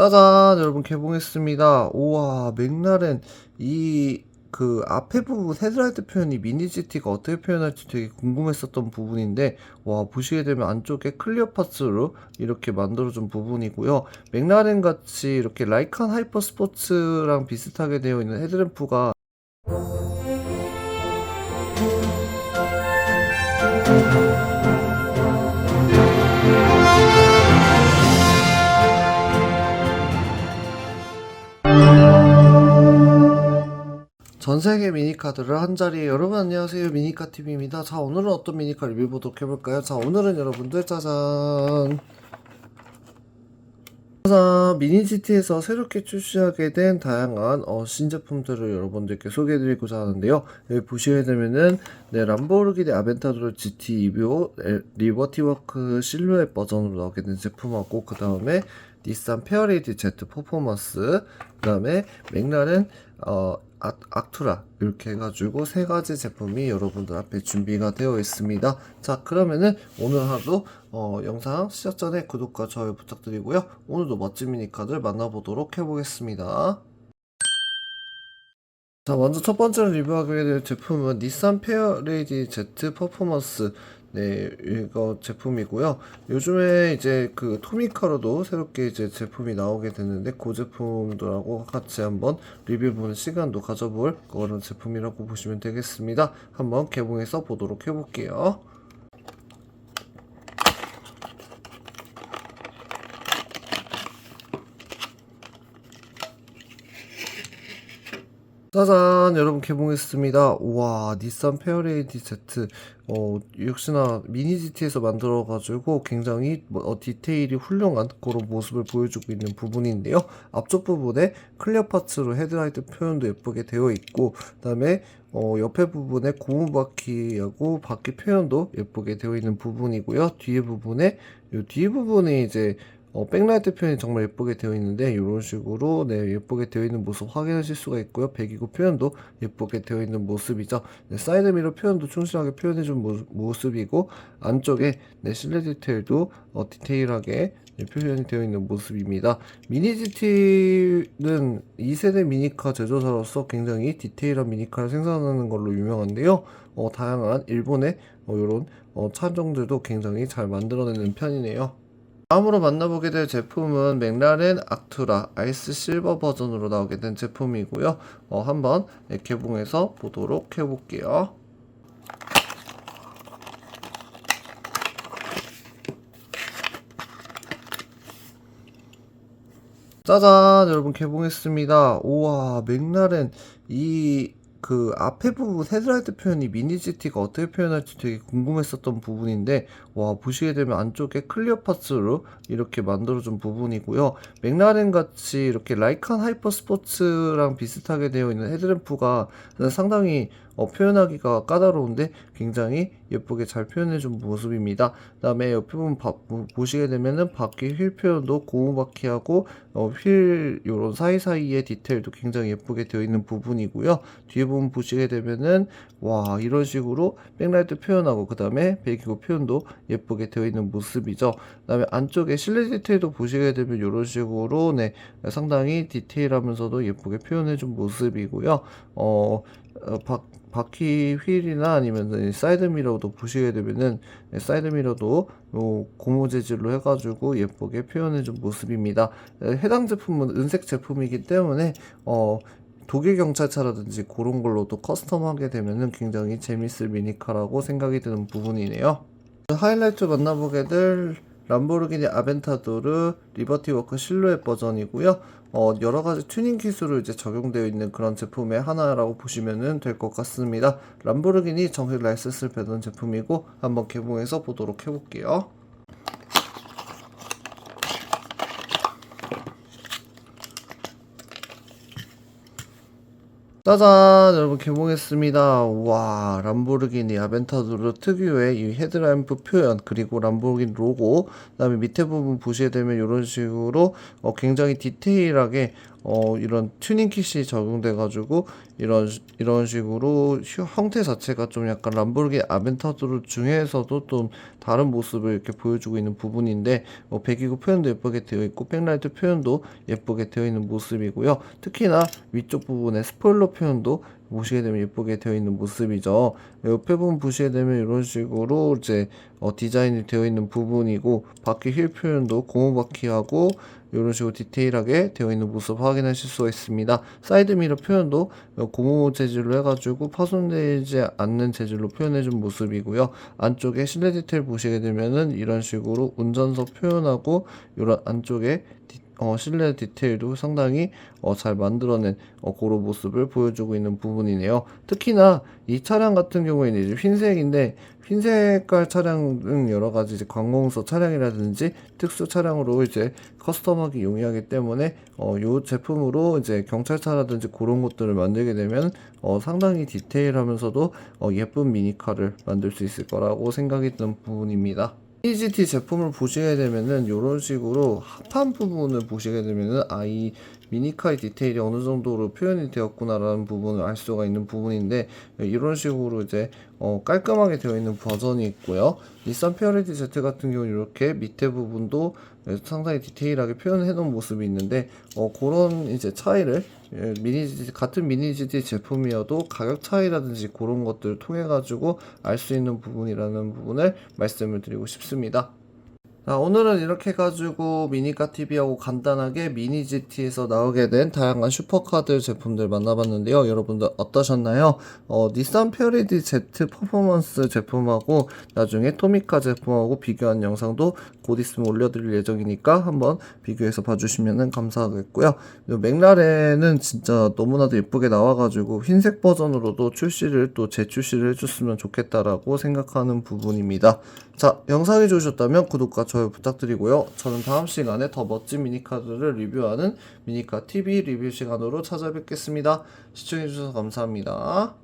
짜잔 여러분 개봉했습니다. 우와 맥라렌 이그 앞에 부분 헤드라이트 표현이 미니 GT가 어떻게 표현할지 되게 궁금했었던 부분인데 와 보시게 되면 안쪽에 클리어 파츠로 이렇게 만들어준 부분이고요. 맥라렌 같이 이렇게 라이칸 하이퍼 스포츠랑 비슷하게 되어 있는 헤드램프가 전 세계 미니카들을 한 자리에 여러분 안녕하세요 미니카 TV입니다. 자 오늘은 어떤 미니카 리뷰 보도록 해볼까요? 자 오늘은 여러분들 짜잔 짜잔 미니 GT에서 새롭게 출시하게 된 다양한 어, 신제품들을 여러분들께 소개해드리고자 하는데요. 여기 보시게 되면은 네 람보르기니 아벤타도르 GT 2뷰 리버티워크 실루엣 버전으로 나오게 된 제품하고 그 다음에 닛산 페어레이드 Z 퍼포먼스 그 다음에 맥라렌 어, 아, 악투라 이렇게 해가지고 세 가지 제품이 여러분들 앞에 준비가 되어 있습니다. 자 그러면은 오늘 하루 어, 영상 시작 전에 구독과 좋아요 부탁드리고요. 오늘도 멋진 미니카들 만나보도록 해보겠습니다. 자 먼저 첫 번째로 리뷰하게 될 제품은 닛산 페어레이디 Z 퍼포먼스 네 이거 제품이고요. 요즘에 이제 그 토미카로도 새롭게 이제 제품이 나오게 됐는데 그 제품들하고 같이 한번 리뷰해보는 시간도 가져볼 그런 제품이라고 보시면 되겠습니다. 한번 개봉해서 보도록 해볼게요 짜잔 여러분 개봉했습니다. 우와 닛산 페어레이디 Z. 어 역시나 미니 GT에서 만들어 가지고 굉장히 뭐, 어, 디테일이 훌륭한 그런 모습을 보여주고 있는 부분인데요. 앞쪽 부분에 클리어 파츠로 헤드라이트 표현도 예쁘게 되어 있고 그 다음에 어, 옆에 부분에 고무 바퀴하고 바퀴 표현도 예쁘게 되어 있는 부분이고요. 뒤에 부분에 이 뒤에 부분에 이제 어, 백라이트 표현이 정말 예쁘게 되어 있는데 이런 식으로 네 예쁘게 되어 있는 모습 확인하실 수가 있고요. 배기구 표현도 예쁘게 되어 있는 모습이죠. 네, 사이드 미러 표현도 충실하게 표현해준 모, 모습이고 안쪽에 네 실내 디테일도 어, 디테일하게 네, 표현이 되어 있는 모습입니다. 미니 GT는 2세대 미니카 제조사로서 굉장히 디테일한 미니카를 생산하는 걸로 유명한데요. 어, 다양한 일본의 어, 이런 어, 차종들도 굉장히 잘 만들어내는 편이네요 다음으로 만나보게 될 제품은 맥라렌 악투라 아이스 실버 버전으로 나오게 된 제품이고요. 어, 한번 개봉해서 보도록 해볼게요. 짜잔 여러분 개봉했습니다. 우와 맥라렌 이 그 앞에 부분 헤드라이트 표현이 미니 GT가 어떻게 표현할지 되게 궁금했었던 부분인데 와 보시게 되면 안쪽에 클리어 파츠로 이렇게 만들어준 부분이고요. 맥라렌 같이 이렇게 라이칸 하이퍼 스포츠랑 비슷하게 되어 있는 헤드램프가 상당히 어, 표현하기가 까다로운데 굉장히 예쁘게 잘 표현해준 모습입니다. 그 다음에 옆에 부분 바, 보시게 되면은 바퀴 휠 표현도 고무 바퀴하고 어, 휠 요런 사이사이의 디테일도 굉장히 예쁘게 되어 있는 부분이고요. 뒤에 부분 보시게 되면은 와 이런 식으로 백라이트 표현하고 그 다음에 배기구 표현도 예쁘게 되어 있는 모습이죠. 그 다음에 안쪽에 실내 디테일도 보시게 되면 이런 식으로 네 상당히 디테일하면서도 예쁘게 표현해준 모습이고요. 어, 어 바, 바퀴 휠이나 아니면 사이드 미러도 보시게 되면은 사이드 미러도 요 고무 재질로 해가지고 예쁘게 표현해준 모습입니다. 해당 제품은 은색 제품이기 때문에 어 독일 경찰차라든지 그런 걸로도 커스텀하게 되면은 굉장히 재밌을 미니카라고 생각이 드는 부분이네요. 하이라이트 만나보게 될 람보르기니 아벤타도르 리버티 워크 실루엣 버전이고요. 어, 여러 가지 튜닝 기술을 이제 적용되어 있는 그런 제품의 하나라고 보시면 될 것 같습니다. 람보르기니 정식 라이센스를 받은 제품이고 한번 개봉해서 보도록 해볼게요. 짜잔 여러분 개봉했습니다. 와 람보르기니 아벤타도르 특유의 이 헤드램프 표현 그리고 람보르기니 로고 그 다음에 밑에 부분 보시게 되면 이런 식으로 어, 굉장히 디테일하게 어 이런 튜닝 킷이 적용돼 가지고 이런 시- 이런 식으로 휴- 형태 자체가 좀 약간 람보르기니 아벤타도르 중에서도 좀 다른 모습을 이렇게 보여주고 있는 부분인데 어, 배기구 표현도 예쁘게 되어 있고 백라이트 표현도 예쁘게 되어 있는 모습이고요. 특히나 위쪽 부분에 스포일러 표현도 보시게 되면 예쁘게 되어 있는 모습이죠. 옆에 부분 보시게 되면 이런 식으로 이제 어, 디자인이 되어 있는 부분이고 바퀴 휠 표현도 고무 바퀴하고 이런 식으로 디테일하게 되어 있는 모습 확인하실 수가 있습니다. 사이드 미러 표현도 어, 고무 재질로 해가지고 파손되지 않는 재질로 표현해준 모습이고요. 안쪽에 실내 디테일 보시게 되면은 이런 식으로 운전석 표현하고 이런 안쪽에 디- 어, 실내 디테일도 상당히 어, 잘 만들어낸 어, 그런 모습을 보여주고 있는 부분이네요. 특히나 이 차량 같은 경우에는 이제 흰색인데 흰색깔 차량은 여러 가지 이제 관공서 차량이라든지 특수 차량으로 이제 커스텀하기 용이하기 때문에 어, 요 제품으로 이제 경찰차라든지 그런 것들을 만들게 되면 어, 상당히 디테일하면서도 어, 예쁜 미니카를 만들 수 있을 거라고 생각이 드는 부분입니다. EGT 제품을 보시게 되면은 이런 식으로 합판 부분을 보시게 되면은 아이 미니카의 디테일이 어느 정도로 표현이 되었구나라는 부분을 알 수가 있는 부분인데 이런 식으로 이제 어, 깔끔하게 되어 있는 버전이 있고요. 닛산 페어레디 Z 같은 경우는 이렇게 밑에 부분도 상당히 디테일하게 표현해 놓은 모습이 있는데 어, 그런 이제 차이를 예, 미니 GT, 같은 미니 GT 제품이어도 가격 차이라든지 그런 것들을 통해 가지고 알 수 있는 부분이라는 부분을 말씀을 드리고 싶습니다. 자, 오늘은 이렇게 해가지고 미니카 TV하고 간단하게 미니 GT에서 나오게 된 다양한 슈퍼카들 제품들 만나봤는데요. 여러분들 어떠셨나요? 어, 닛산 페어리디 Z 퍼포먼스 제품하고 나중에 토미카 제품하고 비교한 영상도 곧 있으면 올려드릴 예정이니까 한번 비교해서 봐주시면 감사하겠고요. 맥라렌은 진짜 너무나도 예쁘게 나와가지고 흰색 버전으로도 출시를 또 재출시를 해줬으면 좋겠다라고 생각하는 부분입니다. 자, 영상이 좋으셨다면 구독과 좋아요 부탁드리고요. 저는 다음 시간에 더 멋진 미니카드를 리뷰하는 미니카 TV 리뷰 시간으로 찾아뵙겠습니다. 시청해주셔서 감사합니다.